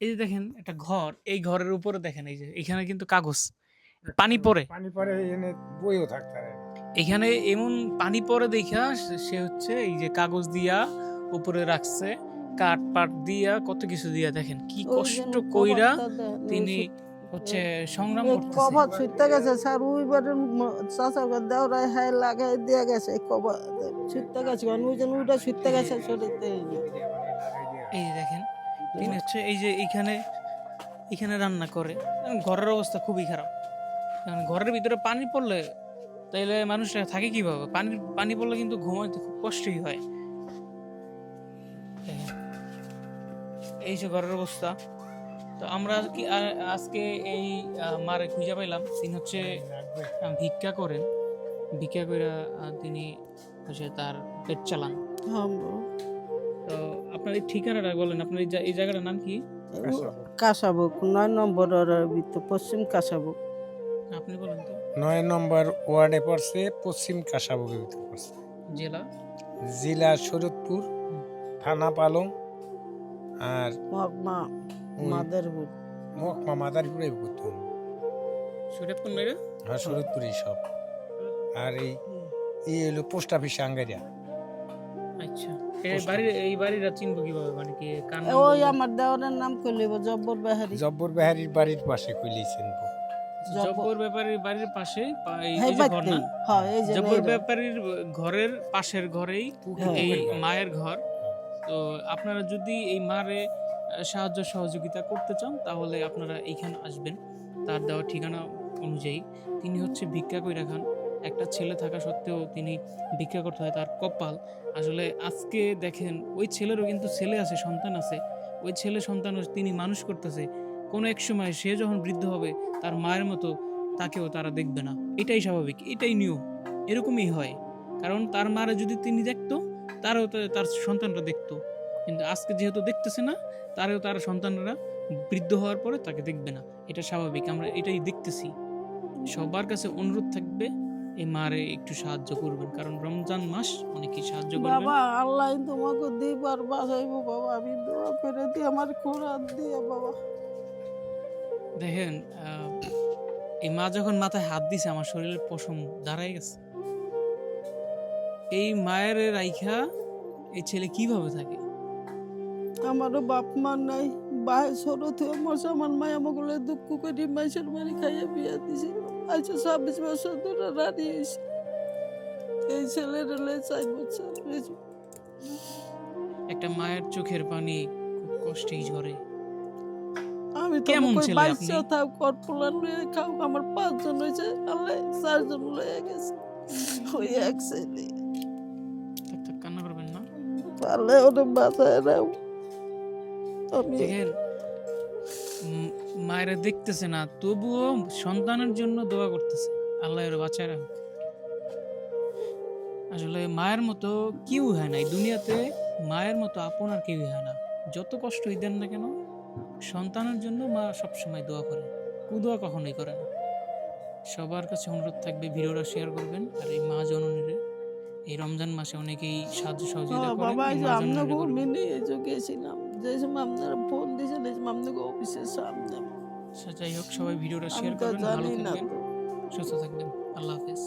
এই যে দেখেন একটা ঘর এই ঘরের উপরে দেখেন এই যে এখানে কিন্তু কাগজ। পানি পড়ে। পানি পরে এনে বইও থাকতে পারে। এখানে এমন পানি পড়ে দেখা সে- হচ্ছে এই যে কাগজ দিয়া উপরে রাখছে কাঠ পাট দিয়া কত কিছু দিয়া। দেখেন কি কষ্ট কইরা তিনি হচ্ছে সংগ্রাম করতেছে। কভার ছুটতে গেছে স্যার ওই বাড়ির চাষা দেওরাই হাই লাগাই দিয়ে গেছে কভার ছুটতে গেছে ওই জন্য ওইটা ছুটতে গেছে শরীরতে। এই যে দেখেন তিনি হচ্ছে এই যে এইখানে এখানে রান্না করে। ঘরের অবস্থা খুবই খারাপ। কারণ ঘরের ভিতরে পানি পড়লে তাইলে মানুষরা থাকে কীভাবে? পানি পানি পড়লে কিন্তু ঘুমাইতে খুব কষ্টই হয়। এই যে ঘরের অবস্থা। তো আমরা কি আজকে এই মারে খুঁজে পাইলাম। তিনি হচ্ছে ভিক্ষা করেন। ভিক্ষা করে তিনি হচ্ছে তার পেট চালান। তো আপনার এই ঠিকানাটা বলেন আপনার এই জায়গাটার নাম কি? কাসাবুক নয় নম্বরের ভিতর পশ্চিম কাসাবুক। আপনি বলেন তো। নয় নম্বর ওয়ার্ডে পড়ছে পশ্চিম কাসাবুকের ভিতরে পড়ছে। জেলা? জেলা শরৎপুর থানা পালং আর মহকমা মাদারপুর। মহকুমা মাদারীপুরে করতে হবে সুরেপুর মেরে হ্যাঁ শরৎপুরই সব। আর এই এই হলো পোস্ট অফিস আঙ্গারিয়া। আচ্ছা। এই বাড়ির এই বাড়িটা চিনবো কীভাবে? মানে কি কান ওই আমার দেওয়ারের নাম করলিব জব্বর বাহারি। জব্বর বেহারির বাড়ির পাশে জব্বর ব্যাপারীর বাড়ির পাশে এই হ্যাঁ যে ঘর না? বাড়তেই। হ্যাঁ এই যে জব্বর। ব্যাপারীর ঘরের পাশের ঘরেই হ্যাঁ। এই মায়ের ঘর। তো আপনারা যদি এই মারে সাহায্য সহযোগিতা করতে চান তাহলে আপনারা এইখানে আসবেন। তার দেওয়া ঠিকানা অনুযায়ী। তিনি হচ্ছে ভিক্ষা করে রাখান একটা ছেলে থাকা সত্ত্বেও তিনি ভিক্ষা করতে হয় তার কপাল। আসলে আজকে দেখেন, ওই ছেলেরও কিন্তু ছেলে আছে, সন্তান আছে। ওই ছেলে সন্তান তিনি মানুষ করতেছে। কোনো এক সময় সে যখন বৃদ্ধ হবে, তার মায়ের মতো তাকেও তারা দেখবে না। এটাই স্বাভাবিক, এটাই নিয়ম। এরকমই হয়। কারণ তার মারা যদি তিনি দেখতো, তারও তার সন্তানরা দেখতো। কিন্তু আজকে যেহেতু দেখতেছে না, তারও তার সন্তানরা বৃদ্ধ হওয়ার পরে তাকে দেখবে না। এটা স্বাভাবিক, আমরা এটাই দেখতেছি। সবার কাছে অনুরোধ থাকবে এই মারে একটু সাহায্য করবেন কারণ রমজান মাস অনেকেই সাহায্য করবেন। বাবা আল্লাহ তোমাকে দিবার বাঁচাইবো বাবা আমি দোয়া করে দিই আমার কোরআন দিয়ে বাবা। দেখেন আহ, এই মা যখন মাথায় হাত দিছে আমার শরীরের পশম দাঁড়াই গেছে। এই মায়ের রাইখা এই ছেলে কীভাবে থাকে? আমারও বাপ মা নাই। বাই ছোট থেকে মশা আমার মায় আমাকে দুঃখ করে মাইসের বাড়ি খাইয়ে বিয়ে দিছিল আচ্ছা ছাব্বিশ বছর ধরে রানি হয়েছে। এই ছেলের চার বছর একটা মায়ের চোখের পানি খুব কষ্টেই ঝরে। আমি তো আপনি? থাক কটপোলার লয়ে খাও আমার পাঁচজন হয়েছে আল্লাহ চারজন লয়ে গেছে। ওই এক ছেলে। কান্না করবেন না। পারলে ওটা বাঁচায় আমি দেখেন মায়েরা দেখতেছে না তবুও সন্তানের জন্য দোয়া করতেছে। আল্লাহ এর বাঁচায় আসলে মায়ের মতো কেউ হয় না এই দুনিয়াতে মায়ের মতো আপন আর কেউই হয় না। যত কষ্টই দেন না কেন সন্তানের জন্য মা সবসময় দোয়া করে। কুদোয়া কখনোই করে না। সবার কাছে অনুরোধ থাকবে ভিডিওটা শেয়ার করবেন। আর এই মা জননীরে এই রমজান মাসে অনেকেই সাহায্য সহযোগিতা হ্যাঁ, করেন বাবা যে গেছিলাম যে সময় আপনারা ফোন দিয়েছেন এই সময় আপনাকে অফিসের সামনে। আচ্ছা, যাই হোক সবাই ভিডিওটা শেয়ার করবেন ভালো থাকবেন সুস্থ থাকবেন আল্লাহ হাফেজ।